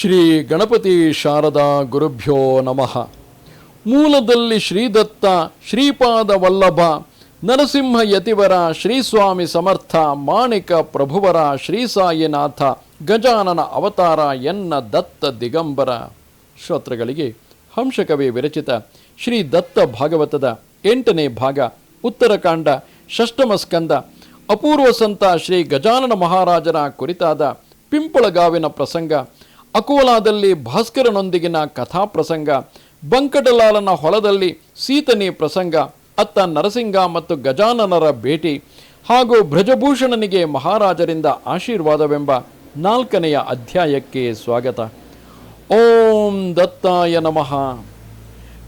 ಶ್ರೀ ಗಣಪತಿ ಶಾರದಾ ಗುರುಭ್ಯೋ ನಮಃ. ಮೂಲದಲ್ಲಿ ಶ್ರೀದತ್ತ ಶ್ರೀಪಾದ ವಲ್ಲಭ, ನರಸಿಂಹ ಯತಿವರ, ಶ್ರೀಸ್ವಾಮಿ ಸಮರ್ಥ, ಮಾಣಿಕ ಪ್ರಭುವರ, ಶ್ರೀ ಸಾಯಿನಾಥ, ಗಜಾನನ ಅವತಾರ ಎನ್ನ ದತ್ತ ದಿಗಂಬರ. ಶ್ರೋತ್ರಗಳಿಗೆ ಹಂಶಕವಿ ವಿರಚಿತ ಶ್ರೀ ದತ್ತ ಭಾಗವತದ ಎಂಟನೇ ಭಾಗ, ಉತ್ತರಕಾಂಡ, ಷಷ್ಟಮ ಸ್ಕಂದ, ಅಪೂರ್ವ ಸಂತ ಶ್ರೀ ಗಜಾನನ ಮಹಾರಾಜರ ಕುರಿತಾದ ಪಿಂಪಳಗಾವಿನ ಪ್ರಸಂಗ ಅಕೋಲಾದಲ್ಲಿ ಭಾಸ್ಕರನೊಂದಿಗಿನ ಕಥಾ ಪ್ರಸಂಗ ಬಂಕಟಲಾಲನ ಹೊಲದಲ್ಲಿ ಸೀತನಿ ಪ್ರಸಂಗ, ಅತ್ತ ನರಸಿಂಗ ಮತ್ತು ಗಜಾನನರ ಭೇಟಿ ಹಾಗೂ ಬ್ರಜಭೂಷಣನಿಗೆ ಮಹಾರಾಜರಿಂದ ಆಶೀರ್ವಾದವೆಂಬ ನಾಲ್ಕನೆಯ ಅಧ್ಯಾಯಕ್ಕೆ ಸ್ವಾಗತ. ಓಂ ದತ್ತಾಯ ನಮಃ.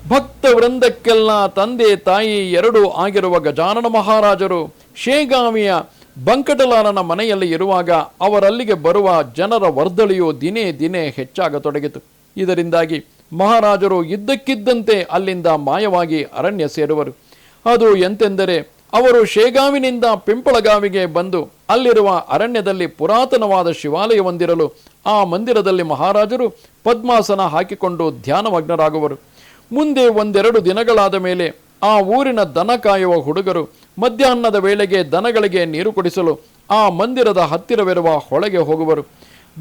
ಭಕ್ತ ವೃಂದಕ್ಕೆಲ್ಲ ತಂದೆ ತಾಯಿ ಎರಡೂ ಆಗಿರುವ ಗಜಾನನ ಮಹಾರಾಜರು ಶೇಗಾವಿಯ ಬಂಕಟಲಾಲನ ಮನೆಯಲ್ಲಿ ಇರುವಾಗ ಅವರಲ್ಲಿಗೆ ಬರುವ ಜನರ ವರ್ದಳಿಯು ದಿನೇ ದಿನೇ ಹೆಚ್ಚಾಗತೊಡಗಿತು. ಇದರಿಂದಾಗಿ ಮಹಾರಾಜರು ಇದ್ದಕ್ಕಿದ್ದಂತೆ ಅಲ್ಲಿಂದ ಮಾಯವಾಗಿ ಅರಣ್ಯ ಸೇರುವರು. ಅದು ಎಂತೆಂದರೆ, ಅವರು ಶೇಗಾವಿನಿಂದ ಪಿಂಪಳಗಾವಿಗೆ ಬಂದು ಅಲ್ಲಿರುವ ಅರಣ್ಯದಲ್ಲಿ ಪುರಾತನವಾದ ಶಿವಾಲಯ ಹೊಂದಿರಲು ಆ ಮಂದಿರದಲ್ಲಿ ಮಹಾರಾಜರು ಪದ್ಮಾಸನ ಹಾಕಿಕೊಂಡು ಧ್ಯಾನಮಗ್ನರಾಗುವರು. ಮುಂದೆ ಒಂದೆರಡು ದಿನಗಳಾದ ಮೇಲೆ ಆ ಊರಿನ ದನ ಕಾಯುವ ಹುಡುಗರು ಮಧ್ಯಾಹ್ನದ ವೇಳೆಗೆ ದನಗಳಿಗೆ ನೀರು ಕುಡಿಸಲು ಆ ಮಂದಿರದ ಹತ್ತಿರವಿರುವ ಹೊಳೆಗೆ ಹೋಗುವರು.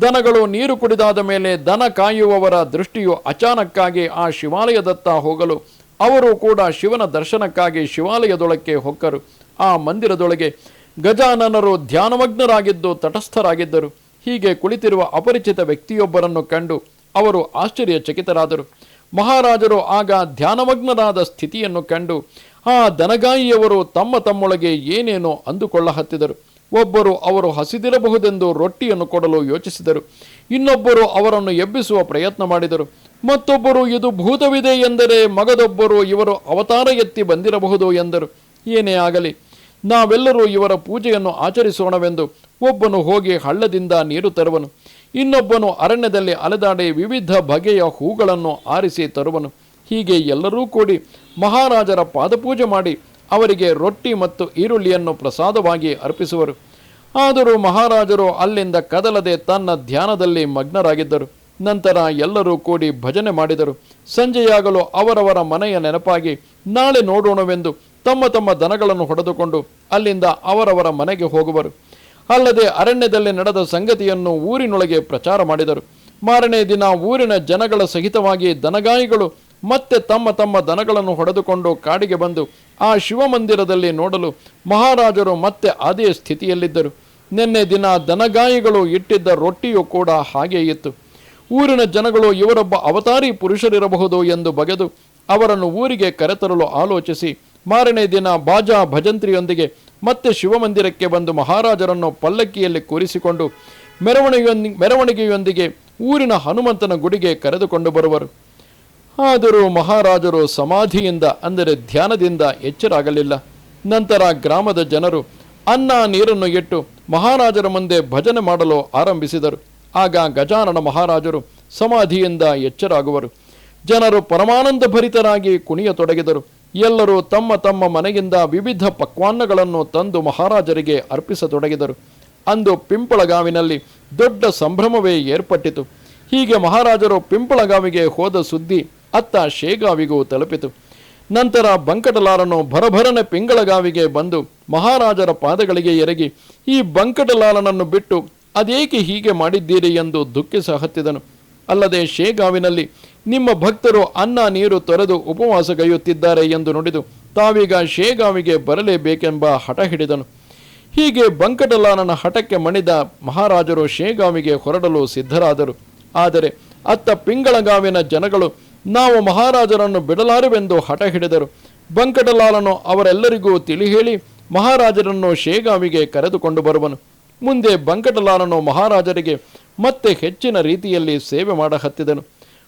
ದನಗಳು ನೀರು ಕುಡಿದಾದ ಮೇಲೆ ದನ ಕಾಯುವವರ ದೃಷ್ಟಿಯು ಅಚಾನಕ್ಕಾಗಿ ಆ ಶಿವಾಲಯದತ್ತ ಹೋಗಲು, ಅವರು ಕೂಡ ಶಿವನ ದರ್ಶನಕ್ಕಾಗಿ ಶಿವಾಲಯದೊಳಕ್ಕೆ ಹೊಕ್ಕರು. ಆ ಮಂದಿರದೊಳಗೆ ಗಜಾನನರು ಧ್ಯಾನಮಗ್ನರಾಗಿದ್ದು ತಟಸ್ಥರಾಗಿದ್ದರು. ಹೀಗೆ ಕುಳಿತಿರುವ ಅಪರಿಚಿತ ವ್ಯಕ್ತಿಯೊಬ್ಬರನ್ನು ಕಂಡು ಅವರು ಆಶ್ಚರ್ಯಚಕಿತರಾದರು. ಮಹಾರಾಜರು ಆಗ ಧ್ಯಾನಮಗ್ನರಾದ ಸ್ಥಿತಿಯನ್ನು ಕಂಡು ಆ ದನಗಾಯಿಯವರು ತಮ್ಮ ತಮ್ಮೊಳಗೆ ಏನೇನೋ ಅಂದುಕೊಳ್ಳ ಹತ್ತಿದರು ಒಬ್ಬರು ಅವರು ಹಸಿದಿರಬಹುದೆಂದು ರೊಟ್ಟಿಯನ್ನು ಕೊಡಲು ಯೋಚಿಸಿದರು. ಇನ್ನೊಬ್ಬರು ಅವರನ್ನು ಎಬ್ಬಿಸುವ ಪ್ರಯತ್ನ ಮಾಡಿದರು. ಮತ್ತೊಬ್ಬರು, ಇದು ಭೂತವಿದೆ ಎಂದರೆ ಮಗದೊಬ್ಬರು ಇವರು ಅವತಾರ ಎತ್ತಿ ಬಂದಿರಬಹುದು ಎಂದರು. ಏನೇ ಆಗಲಿ, ನಾವೆಲ್ಲರೂ ಇವರ ಪೂಜೆಯನ್ನು ಆಚರಿಸೋಣವೆಂದು ಒಬ್ಬನು ಹೋಗಿ ಹಳ್ಳದಿಂದ ನೀರು ತರುವನು. ಇನ್ನೊಬ್ಬನು ಅರಣ್ಯದಲ್ಲಿ ಅಲೆದಾಡಿ ವಿವಿಧ ಬಗೆಯ ಹೂಗಳನ್ನು ಆರಿಸಿ ತರುವನು. ಹೀಗೆ ಎಲ್ಲರೂ ಕೂಡಿ ಮಹಾರಾಜರ ಪಾದಪೂಜೆ ಮಾಡಿ ಅವರಿಗೆ ರೊಟ್ಟಿ ಮತ್ತು ಈರುಳ್ಳಿಯನ್ನು ಪ್ರಸಾದವಾಗಿ ಅರ್ಪಿಸುವರು. ಆದರೂ ಮಹಾರಾಜರು ಅಲ್ಲಿಂದ ಕದಲದೆ ತನ್ನ ಧ್ಯಾನದಲ್ಲಿ ಮಗ್ನರಾಗಿದ್ದರು. ನಂತರ ಎಲ್ಲರೂ ಕೂಡಿ ಭಜನೆ ಮಾಡಿದರು. ಸಂಜೆಯಾಗಲು ಅವರವರ ಮನೆಯ ನೆನಪಾಗಿ ನಾಳೆ ನೋಡೋಣವೆಂದು ತಮ್ಮ ತಮ್ಮ ದನಗಳನ್ನು ಹೊಡೆದುಕೊಂಡು ಅಲ್ಲಿಂದ ಅವರವರ ಮನೆಗೆ ಹೋಗುವರು. ಅಲ್ಲದೆ ಅರಣ್ಯದಲ್ಲಿ ನಡೆದ ಸಂಗತಿಯನ್ನು ಊರಿನೊಳಗೆ ಪ್ರಚಾರ ಮಾಡಿದರು. ಮಾರನೇ ದಿನ ಊರಿನ ಜನಗಳ ಸಹಿತವಾಗಿ ದನಗಾಯಿಗಳು ಮತ್ತೆ ತಮ್ಮ ತಮ್ಮ ದನಗಳನ್ನು ಹೊಡೆದುಕೊಂಡು ಕಾಡಿಗೆ ಬಂದು ಆ ಶಿವಮಂದಿರದಲ್ಲಿ ನೋಡಲು ಮಹಾರಾಜರು ಮತ್ತೆ ಅದೇ ಸ್ಥಿತಿಯಲ್ಲಿದ್ದರು. ನಿನ್ನೆ ದಿನ ದನಗಾಯಿಗಳು ಇಟ್ಟಿದ್ದ ರೊಟ್ಟಿಯೂ ಕೂಡ ಹಾಗೇ ಇತ್ತು. ಊರಿನ ಜನಗಳು ಇವರೊಬ್ಬ ಅವತಾರಿ ಪುರುಷರಿರಬಹುದು ಎಂದು ಬಗೆದು ಅವರನ್ನು ಊರಿಗೆ ಕರೆತರಲು ಆಲೋಚಿಸಿ, ಮಾರನೇ ದಿನ ಬಾಜಾ ಭಜಂತ್ರಿಯೊಂದಿಗೆ ಮತ್ತೆ ಶಿವಮಂದಿರಕ್ಕೆ ಬಂದು ಮಹಾರಾಜರನ್ನು ಪಲ್ಲಕ್ಕಿಯಲ್ಲಿ ಕೂರಿಸಿಕೊಂಡು ಮೆರವಣಿಗೆಯೊಂದಿ ಮೆರವಣಿಗೆಯೊಂದಿಗೆ ಊರಿನ ಹನುಮಂತನ ಗುಡಿಗೆ ಕರೆದುಕೊಂಡು ಬರುವರು. ಆದರೂ ಮಹಾರಾಜರು ಸಮಾಧಿಯಿಂದ, ಅಂದರೆ ಧ್ಯಾನದಿಂದ ಎಚ್ಚರಾಗಲಿಲ್ಲ. ನಂತರ ಗ್ರಾಮದ ಜನರು ಅನ್ನ ನೀರನ್ನು ಇಟ್ಟು ಮಹಾರಾಜರ ಮುಂದೆ ಭಜನೆ ಮಾಡಲು ಆರಂಭಿಸಿದರು. ಆಗ ಗಜಾನನ ಮಹಾರಾಜರು ಸಮಾಧಿಯಿಂದ ಎಚ್ಚರಾಗುವರು. ಜನರು ಪರಮಾನಂದ ಭರಿತರಾಗಿ ಕುಣಿಯತೊಡಗಿದರು. ಎಲ್ಲರೂ ತಮ್ಮ ತಮ್ಮ ಮನೆಯಿಂದ ವಿವಿಧ ಪಕ್ವಾನ್ನಗಳನ್ನು ತಂದು ಮಹಾರಾಜರಿಗೆ ಅರ್ಪಿಸತೊಡಗಿದರು. ಅಂದು ಪಿಂಪಳಗಾವಿನಲ್ಲಿ ದೊಡ್ಡ ಸಂಭ್ರಮವೇ ಏರ್ಪಟ್ಟಿತು. ಹೀಗೆ ಮಹಾರಾಜರು ಪಿಂಪಳಗಾವಿಗೆ ಹೋದ ಸುದ್ದಿ ಅತ್ತ ಶೇಗಾವಿಗೂ ತಲುಪಿತು. ನಂತರ ಬಂಕಟಲಾಲನು ಭರಭರನೆ ಪಿಂಗಳಗಾವಿಗೆ ಬಂದು ಮಹಾರಾಜರ ಪಾದಗಳಿಗೆ ಎರಗಿ, ಈ ಬಂಕಟಲಾಲನನ್ನು ಬಿಟ್ಟು ಅದೇಕೆ ಹೀಗೆ ಮಾಡಿದ್ದೀರಿ ಎಂದು ದುಃಖಿಸ ಹತ್ತಿದನು. ಅಲ್ಲದೆ ಶೇಗಾವಿನಲ್ಲಿ ನಿಮ್ಮ ಭಕ್ತರು ಅನ್ನ ನೀರು ತೊರೆದು ಉಪವಾಸಗೈಯುತ್ತಿದ್ದಾರೆ ಎಂದು ನುಡಿದು ತಾವೀಗ ಶೇಗಾವಿಗೆ ಬರಲೇಬೇಕೆಂಬ ಹಠ ಹಿಡಿದನು. ಹೀಗೆ ಬಂಕಟಲಾಲನ ಹಠಕ್ಕೆ ಮಣಿದ ಮಹಾರಾಜರು ಶೇಗಾವಿಗೆ ಹೊರಡಲು ಸಿದ್ಧರಾದರು. ಆದರೆ ಅತ್ತ ಪಿಂಗಳಗಾವಿನ ಜನಗಳು ನಾವು ಮಹಾರಾಜರನ್ನು ಬಿಡಲಾರೆವೆಂದು ಹಠ ಹಿಡಿದರು. ಬಂಕಟಲಾಲನು ಅವರೆಲ್ಲರಿಗೂ ತಿಳಿ ಹೇಳಿ ಮಹಾರಾಜರನ್ನು ಶೇಗಾವಿಗೆ ಕರೆದುಕೊಂಡು ಬರುವನು. ಮುಂದೆ ಬಂಕಟಲಾಲನು ಮಹಾರಾಜರಿಗೆ ಮತ್ತೆ ಹೆಚ್ಚಿನ ರೀತಿಯಲ್ಲಿ ಸೇವೆ ಮಾಡಹತ್ತಿದನು.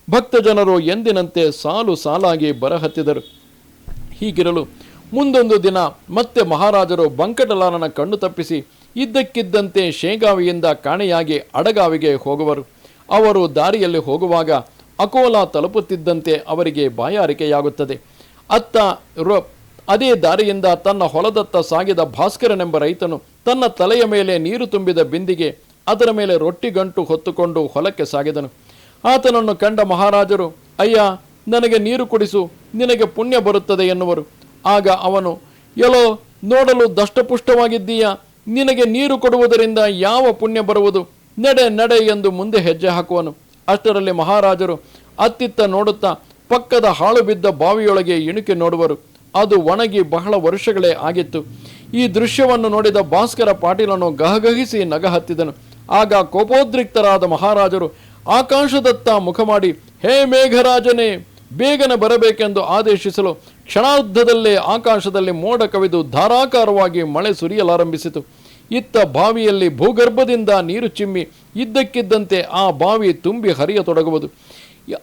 ಭಕ್ತ ಜನರು ಎಂದಿನಂತೆ ಸಾಲು ಸಾಲಾಗಿ ಬರಹತ್ತಿದರು. ಹೀಗಿರಲು ಮುಂದೊಂದು ದಿನ ಮತ್ತೆ ಮಹಾರಾಜರು ಬಂಕಟಲಾಲನ ಕಣ್ಣು ತಪ್ಪಿಸಿ ಇದ್ದಕ್ಕಿದ್ದಂತೆ ಶೇಗಾವಿಯಿಂದ ಕಾಣೆಯಾಗಿ ಅಡಗಾವಿಗೆ ಹೋಗುವರು. ಅವರು ದಾರಿಯಲ್ಲಿ ಹೋಗುವಾಗ ಅಕೋಲಾ ತಲುಪುತ್ತಿದ್ದಂತೆ ಅವರಿಗೆ ಬಾಯಾರಿಕೆಯಾಗುತ್ತದೆ. ಅತ್ತ ರೊ, ಅದೇ ದಾರಿಯಿಂದ ತನ್ನ ಹೊಲದತ್ತ ಸಾಗಿದ ಭಾಸ್ಕರನೆಂಬ ರೈತನು ತನ್ನ ತಲೆಯ ಮೇಲೆ ನೀರು ತುಂಬಿದ ಬಿಂದಿಗೆ ಅದರ ಮೇಲೆ ರೊಟ್ಟಿ ಗಂಟು ಹೊತ್ತುಕೊಂಡು ಹೊಲಕ್ಕೆ ಸಾಗಿದನು. ಆತನನ್ನು ಕಂಡ ಮಹಾರಾಜರು, ಅಯ್ಯ, ನನಗೆ ನೀರು ಕುಡಿಸು, ನಿನಗೆ ಪುಣ್ಯ ಬರುತ್ತದೆ ಎನ್ನುವರು. ಆಗ ಅವನು ಎಲೋ ನೋಡಲು ದಷ್ಟಪುಷ್ಟವಾಗಿದ್ದೀಯಾ? ನಿನಗೆ ನೀರು ಕೊಡುವುದರಿಂದ ಯಾವ ಪುಣ್ಯ ಬರುವುದು? ನಡೆ ನಡೆ ಎಂದು ಮುಂದೆ ಹೆಜ್ಜೆ ಹಾಕುವನು. ಅಷ್ಟರಲ್ಲಿ ಮಹಾರಾಜರು ಅತ್ತಿತ್ತ ನೋಡುತ್ತಾ ಪಕ್ಕದ ಹಾಳು ಬಿದ್ದ ಬಾವಿಯೊಳಗೆ ಇಣುಕೆ ನೋಡುವರು. ಅದು ಒಣಗಿ ಬಹಳ ವರ್ಷಗಳೇ ಆಗಿತ್ತು. ಈ ದೃಶ್ಯವನ್ನು ನೋಡಿದ ಭಾಸ್ಕರ ಪಾಟೀಲನು ಗಹಗಹಿಸಿ ನಗ ಹತ್ತಿದನು ಆಗ ಕೋಪೋದ್ರಿಕ್ತರಾದ ಮಹಾರಾಜರು ಆಕಾಶದತ್ತ ಮುಖ ಮಾಡಿ, ಹೇ ಮೇಘರಾಜನೇ, ಬೇಗನೆ ಬರಬೇಕೆಂದು ಆದೇಶಿಸಲು ಕ್ಷಣಾರ್ಧದಲ್ಲೇ ಆಕಾಶದಲ್ಲಿ ಮೋಡ ಕವಿದು ಧಾರಾಕಾರವಾಗಿ ಮಳೆ ಸುರಿಯಲಾರಂಭಿಸಿತು. ಇತ್ತ ಬಾವಿಯಲ್ಲಿ ಭೂಗರ್ಭದಿಂದ ನೀರು ಚಿಮ್ಮಿ ಇದ್ದಕ್ಕಿದ್ದಂತೆ ಆ ಬಾವಿ ತುಂಬಿ ಹರಿಯತೊಡಗುವುದು.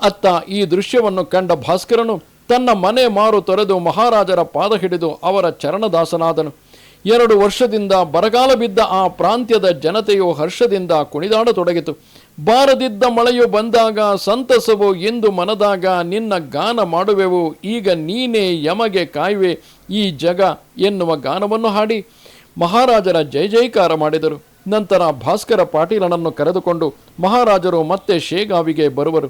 ಅತ್ತ ಈ ದೃಶ್ಯವನ್ನು ಕಂಡ ಭಾಸ್ಕರನು ತನ್ನ ಮನೆ ಮಾರು ತೊರೆದು ಮಹಾರಾಜರ ಪಾದ ಹಿಡಿದು ಅವರ ಚರಣದಾಸನಾದನು. ಎರಡು ವರ್ಷದಿಂದ ಬರಗಾಲ ಬಿದ್ದ ಆ ಪ್ರಾಂತ್ಯದ ಜನತೆಯು ಹರ್ಷದಿಂದ ಕುಣಿದಾಡತೊಡಗಿತು. ಬಾರದಿದ್ದ ಮಳೆಯು ಬಂದಾಗ ಸಂತಸವು ಎಂದು ಮನದಾಗ ನಿನ್ನ ಗಾನ ಮಾಡುವೆವು, ಈಗ ನೀನೇ ಯಮಗೆ ಕಾಯುವೆ, ಈ ಜಗ ಎನ್ನುವ ಗಾನವನ್ನು ಹಾಡಿ ಮಹಾರಾಜರ ಜಯ ಜಯಕಾರ ಮಾಡಿದರು. ನಂತರ ಭಾಸ್ಕರ ಪಾಟೀಲನನ್ನು ಕರೆದುಕೊಂಡು ಮಹಾರಾಜರು ಮತ್ತೆ ಶೇಗಾವಿಗೆ ಬರುವರು.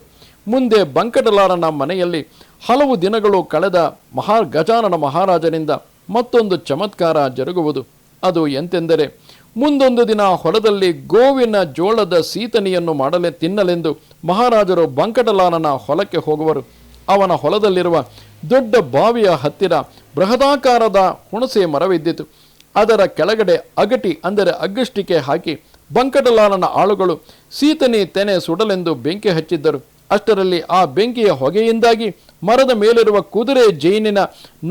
ಮುಂದೆ ಬಂಕಟಲಾರನ ಮನೆಯಲ್ಲಿ ಹಲವು ದಿನಗಳು ಕಳೆದ ಮಹಾ ಗಜಾನನ ಮಹಾರಾಜನಿಂದ ಮತ್ತೊಂದು ಚಮತ್ಕಾರ ಜರುಗುವುದು. ಅದು ಎಂತೆಂದರೆ, ಮುಂದೊಂದು ದಿನ ಹೊಲದಲ್ಲಿ ಗೋವಿನ ಜೋಳದ ಸೀತನಿಯನ್ನು ಮಾಡಲೇ ತಿನ್ನಲೆಂದು ಮಹಾರಾಜರು ಬಂಕಟಲಾರನ ಹೊಲಕ್ಕೆ ಹೋಗುವರು. ಅವನ ಹೊಲದಲ್ಲಿರುವ ದೊಡ್ಡ ಬಾವಿಯ ಹತ್ತಿರ ಬೃಹದಾಕಾರದ ಹುಣಸೆ ಮರವಿದ್ದಿತು. ಅದರ ಕೆಳಗಡೆ ಅಗಟಿ ಅಂದರೆ ಅಗ್ಗಷ್ಟಿಕೆ ಹಾಕಿ ಬಂಕಟಲಾಲನ ಆಳುಗಳು ಸೀತನಿ ತೆನೆ ಸುಡಲೆಂದು ಬೆಂಕಿ ಹಚ್ಚಿದ್ದರು. ಅಷ್ಟರಲ್ಲಿ ಆ ಬೆಂಕಿಯ ಹೊಗೆಯಿಂದಾಗಿ ಮರದ ಮೇಲಿರುವ ಕುದುರೆ ಜೈನಿನ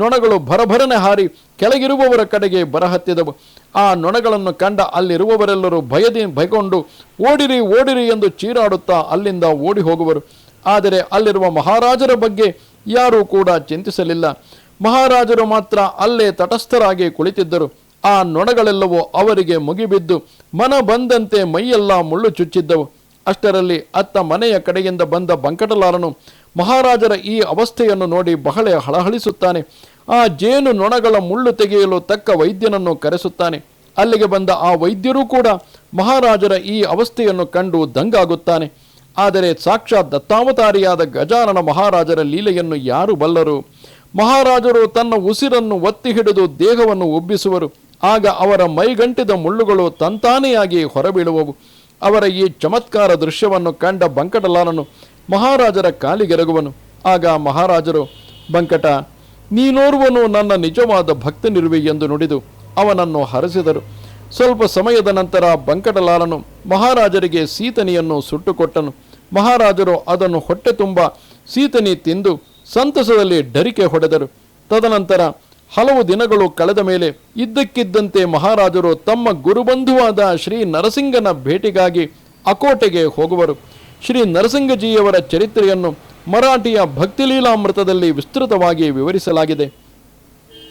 ನೊಣಗಳು ಭರಭರನೆ ಹಾರಿ ಕೆಳಗಿರುವವರ ಕಡೆಗೆ ಬರಹತ್ತಿದವು ಆ ನೊಣಗಳನ್ನು ಕಂಡ ಅಲ್ಲಿರುವವರೆಲ್ಲರೂ ಭಯದಿ ಭಯಗೊಂಡು, ಓಡಿರಿ ಓಡಿರಿ ಎಂದು ಚೀರಾಡುತ್ತಾ ಅಲ್ಲಿಂದ ಓಡಿ ಹೋಗುವರು. ಆದರೆ ಅಲ್ಲಿರುವ ಮಹಾರಾಜರ ಬಗ್ಗೆ ಯಾರೂ ಕೂಡ ಚಿಂತಿಸಲಿಲ್ಲ. ಮಹಾರಾಜರು ಮಾತ್ರ ಅಲ್ಲೇ ತಟಸ್ಥರಾಗಿ ಕುಳಿತಿದ್ದರು. ಆ ನೊಣಗಳೆಲ್ಲವೂ ಅವರಿಗೆ ಮುಗಿಬಿದ್ದು ಮನ ಬಂದಂತೆ ಮೈಯೆಲ್ಲ ಮುಳ್ಳು ಚುಚ್ಚಿದ್ದವು. ಅಷ್ಟರಲ್ಲಿ ಅತ್ತ ಮನೆಯ ಕಡೆಯಿಂದ ಬಂದ ಬಂಕಟಲಾರನು ಮಹಾರಾಜರ ಈ ಅವಸ್ಥೆಯನ್ನು ನೋಡಿ ಬಹಳ ಹಳಹಳಿಸುತ್ತಾನೆ. ಆ ಜೇನು ನೊಣಗಳ ಮುಳ್ಳು ತೆಗೆಯಲು ತಕ್ಕ ವೈದ್ಯನನ್ನು ಕರೆಸುತ್ತಾನೆ. ಅಲ್ಲಿಗೆ ಬಂದ ಆ ವೈದ್ಯರೂ ಕೂಡ ಮಹಾರಾಜರ ಈ ಅವಸ್ಥೆಯನ್ನು ಕಂಡು ದಂಗಾಗುತ್ತಾನೆ. ಆದರೆ ಸಾಕ್ಷಾತ್ ದತ್ತಾವತಾರಿಯಾದ ಗಜಾನನ ಮಹಾರಾಜರ ಲೀಲೆಯನ್ನು ಯಾರು ಬಲ್ಲರು. ಮಹಾರಾಜರು ತನ್ನ ಉಸಿರನ್ನು ಒತ್ತಿ ಹಿಡಿದು ದೇಹವನ್ನು ಉಬ್ಬಿಸುವರು. ಆಗ ಅವರ ಮೈಗಂಟಿದ ಮುಳ್ಳುಗಳು ತಂತಾನೆಯಾಗಿ ಹೊರಬೀಳುವವು. ಅವರ ಈ ಚಮತ್ಕಾರ ದೃಶ್ಯವನ್ನು ಕಂಡ ಬಂಕಟಲಾಲನು ಮಹಾರಾಜರ ಕಾಲಿಗೆರಗುವನು. ಆಗ ಮಹಾರಾಜರು, ಬಂಕಟ, ನೀನೋರ್ವನು ನನ್ನ ನಿಜವಾದ ಭಕ್ತನಿರುವೆ ಎಂದು ನುಡಿದು ಅವನನ್ನು ಹರಸಿದರು. ಸ್ವಲ್ಪ ಸಮಯದ ನಂತರ ಬಂಕಟಲಾಲನು ಮಹಾರಾಜರಿಗೆ ಸೀತನಿಯನ್ನು ಸುಟ್ಟುಕೊಟ್ಟನು. ಮಹಾರಾಜರು ಅದನ್ನು ಹೊಟ್ಟೆ ತುಂಬ ಸೀತನಿ ತಿಂದು ಸಂತಸದಲ್ಲಿ ಡರಿಕೆ ಹೊಡೆದರು. ತದನಂತರ ಹಲವು ದಿನಗಳು ಕಳೆದ ಮೇಲೆ ಇದ್ದಕ್ಕಿದ್ದಂತೆ ಮಹಾರಾಜರು ತಮ್ಮ ಗುರುಬಂಧುವಾದ ಶ್ರೀ ನರಸಿಂಗನ ಭೇಟಿಗಾಗಿ ಅಕೋಟೆಗೆ ಹೋಗುವರು. ಶ್ರೀ ನರಸಿಂಗಜಿಯವರ ಚರಿತ್ರೆಯನ್ನು ಮರಾಠಿಯ ಭಕ್ತಿಲೀಲಾಮೃತದಲ್ಲಿ ವಿಸ್ತೃತವಾಗಿ ವಿವರಿಸಲಾಗಿದೆ.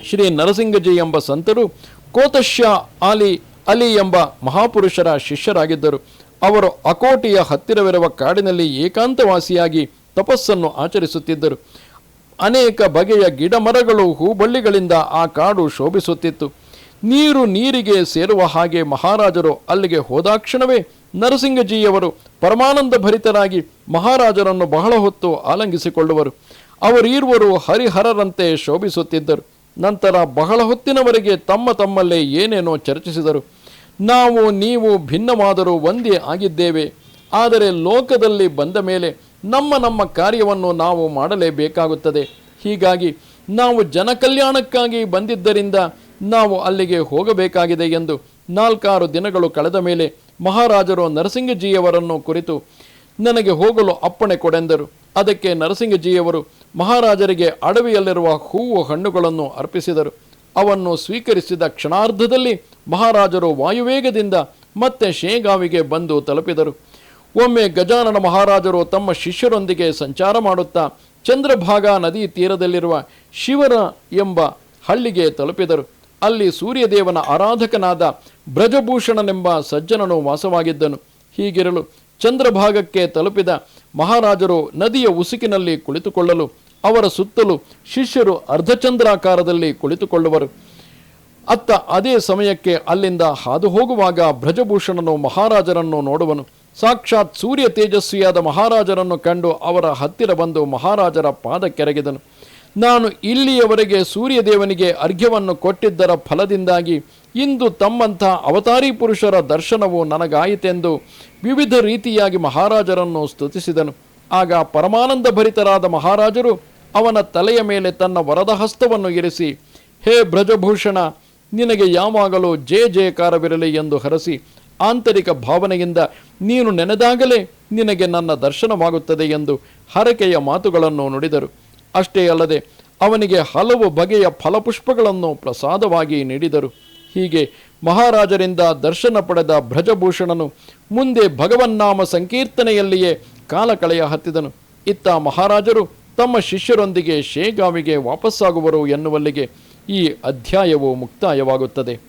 ಶ್ರೀ ನರಸಿಂಗಜಿ ಎಂಬ ಸಂತರು ಕೋತಶ್ಯ ಆಲಿ ಅಲಿ ಎಂಬ ಮಹಾಪುರುಷರ ಶಿಷ್ಯರಾಗಿದ್ದರು. ಅವರು ಅಕೋಟೆಯ ಹತ್ತಿರವಿರುವ ಕಾಡಿನಲ್ಲಿ ಏಕಾಂತವಾಸಿಯಾಗಿ ತಪಸ್ಸನ್ನು ಆಚರಿಸುತ್ತಿದ್ದರು. ಅನೇಕ ಬಗೆಯ ಗಿಡಮರಗಳು, ಹೂಬಳ್ಳಿಗಳಿಂದ ಆ ಕಾಡು ಶೋಭಿಸುತ್ತಿತ್ತು. ನೀರು ನೀರಿಗೆ ಸೇರುವ ಹಾಗೆ ಮಹಾರಾಜರು ಅಲ್ಲಿಗೆ ಹೋದಾಕ್ಷಣವೇ ನರಸಿಂಗಜಿಯವರು ಪರಮಾನಂದ ಭರಿತರಾಗಿ ಮಹಾರಾಜರನ್ನು ಬಹಳ ಹೊತ್ತು ಆಲಂಗಿಸಿಕೊಳ್ಳುವರು. ಅವರೀರ್ವರು ಹರಿಹರರಂತೆ ಶೋಭಿಸುತ್ತಿದ್ದರು. ನಂತರ ಬಹಳ ಹೊತ್ತಿನವರೆಗೆ ತಮ್ಮ ತಮ್ಮಲ್ಲೇ ಏನೇನೋ ಚರ್ಚಿಸಿದರು. ನಾವು, ನೀವು ಭಿನ್ನವಾದರೂ ಒಂದೇ ಆಗಿದ್ದೇವೆ. ಆದರೆ ಲೋಕದಲ್ಲಿ ಬಂದ ಮೇಲೆ ನಮ್ಮ ನಮ್ಮ ಕಾರ್ಯವನ್ನು ನಾವು ಮಾಡಲೇಬೇಕಾಗುತ್ತದೆ. ಹೀಗಾಗಿ ನಾವು ಜನಕಲ್ಯಾಣಕ್ಕಾಗಿ ಬಂದಿದ್ದರಿಂದ ನಾವು ಅಲ್ಲಿಗೆ ಹೋಗಬೇಕಾಗಿದೆ ಎಂದು ನಾಲ್ಕಾರು ದಿನಗಳು ಕಳೆದ ಮೇಲೆ ಮಹಾರಾಜರು ನರಸಿಂಗಜಿಯವರನ್ನು ಕುರಿತು ನನಗೆ ಹೋಗಲು ಅಪ್ಪಣೆ ಕೊಡೆಂದರು. ಅದಕ್ಕೆ ನರಸಿಂಗಜಿಯವರು ಮಹಾರಾಜರಿಗೆ ಅಡವಿಯಲ್ಲಿರುವ ಹೂವು ಹಣ್ಣುಗಳನ್ನು ಅರ್ಪಿಸಿದರು. ಅವನ್ನು ಸ್ವೀಕರಿಸಿದ ಕ್ಷಣಾರ್ಧದಲ್ಲಿ ಮಹಾರಾಜರು ವಾಯುವೇಗದಿಂದ ಮತ್ತೆ ಶೇಗಾವಿಗೆ ಬಂದು ತಲುಪಿದರು. ಒಮ್ಮೆ ಗಜಾನನ ಮಹಾರಾಜರು ತಮ್ಮ ಶಿಷ್ಯರೊಂದಿಗೆ ಸಂಚಾರ ಮಾಡುತ್ತಾ ಚಂದ್ರಭಾಗ ನದಿ ತೀರದಲ್ಲಿರುವ ಶಿವರ ಎಂಬ ಹಳ್ಳಿಗೆ ತಲುಪಿದರು. ಅಲ್ಲಿ ಸೂರ್ಯದೇವನ ಆರಾಧಕನಾದ ಬ್ರಜಭೂಷಣನೆಂಬ ಸಜ್ಜನನು ವಾಸವಾಗಿದ್ದನು. ಹೀಗಿರಲು ಚಂದ್ರಭಾಗಕ್ಕೆ ತಲುಪಿದ ಮಹಾರಾಜರು ನದಿಯ ಉಸುಕಿನಲ್ಲಿ ಕುಳಿತುಕೊಳ್ಳಲು, ಅವರ ಸುತ್ತಲೂ ಶಿಷ್ಯರು ಅರ್ಧಚಂದ್ರಾಕಾರದಲ್ಲಿ ಕುಳಿತುಕೊಳ್ಳುವರು. ಅತ್ತ ಅದೇ ಸಮಯಕ್ಕೆ ಅಲ್ಲಿಂದ ಹಾದು ಹೋಗುವಾಗ ಬ್ರಜಭೂಷಣನು ಮಹಾರಾಜರನ್ನು ನೋಡುವನು. ಸಾಕ್ಷಾತ್ ಸೂರ್ಯ ತೇಜಸ್ವಿಯಾದ ಮಹಾರಾಜರನ್ನು ಕಂಡು ಅವರ ಹತ್ತಿರ ಬಂದು ಮಹಾರಾಜರ ಪಾದಕ್ಕೆರಗಿದನು. ನಾನು ಇಲ್ಲಿಯವರೆಗೆ ಸೂರ್ಯದೇವನಿಗೆ ಅರ್ಘ್ಯವನ್ನು ಕೊಟ್ಟಿದ್ದರ ಫಲದಿಂದಾಗಿ ಇಂದು ತಮ್ಮಂಥ ಅವತಾರಿ ಪುರುಷರ ದರ್ಶನವು ನನಗಾಯಿತೆಂದು ವಿವಿಧ ರೀತಿಯಾಗಿ ಮಹಾರಾಜರನ್ನು ಸ್ತುತಿಸಿದನು. ಆಗ ಪರಮಾನಂದ ಭರಿತರಾದ ಮಹಾರಾಜರು ಅವನ ತಲೆಯ ಮೇಲೆ ತನ್ನ ವರದ ಹಸ್ತವನ್ನು ಇರಿಸಿ, ಹೇ ಬ್ರಜಭೂಷಣ, ನಿನಗೆ ಯಾವಾಗಲೂ ಜಯ ಜಯಕಾರವಿರಲಿ ಎಂದು ಹರಸಿ ಆಂತರಿಕ ಭಾವನೆಯಿಂದ ನೀನು ನೆನೆದಾಗಲೇ ನಿನಗೆ ನನ್ನ ದರ್ಶನವಾಗುತ್ತದೆ ಎಂದು ಹರಕೆಯ ಮಾತುಗಳನ್ನು ನುಡಿದರು. ಅಷ್ಟೇ ಅಲ್ಲದೆ ಅವನಿಗೆ ಹಲವು ಬಗೆಯ ಫಲಪುಷ್ಪಗಳನ್ನು ಪ್ರಸಾದವಾಗಿ ನೀಡಿದರು. ಹೀಗೆ ಮಹಾರಾಜರಿಂದ ದರ್ಶನ ಪಡೆದ ಭ್ರಜಭೂಷಣನು ಮುಂದೆ ಭಗವನ್ನಾಮ ಸಂಕೀರ್ತನೆಯಲ್ಲಿಯೇ ಕಾಲ ಕಳೆಯ ಹತ್ತಿದನು. ಇತ್ತ ಮಹಾರಾಜರು ತಮ್ಮ ಶಿಷ್ಯರೊಂದಿಗೆ ಶೇಗಾವಿಗೆ ವಾಪಸ್ಸಾಗುವರು ಎನ್ನುವಲ್ಲಿಗೆ ಈ ಅಧ್ಯಾಯವು ಮುಕ್ತಾಯವಾಗುತ್ತದೆ.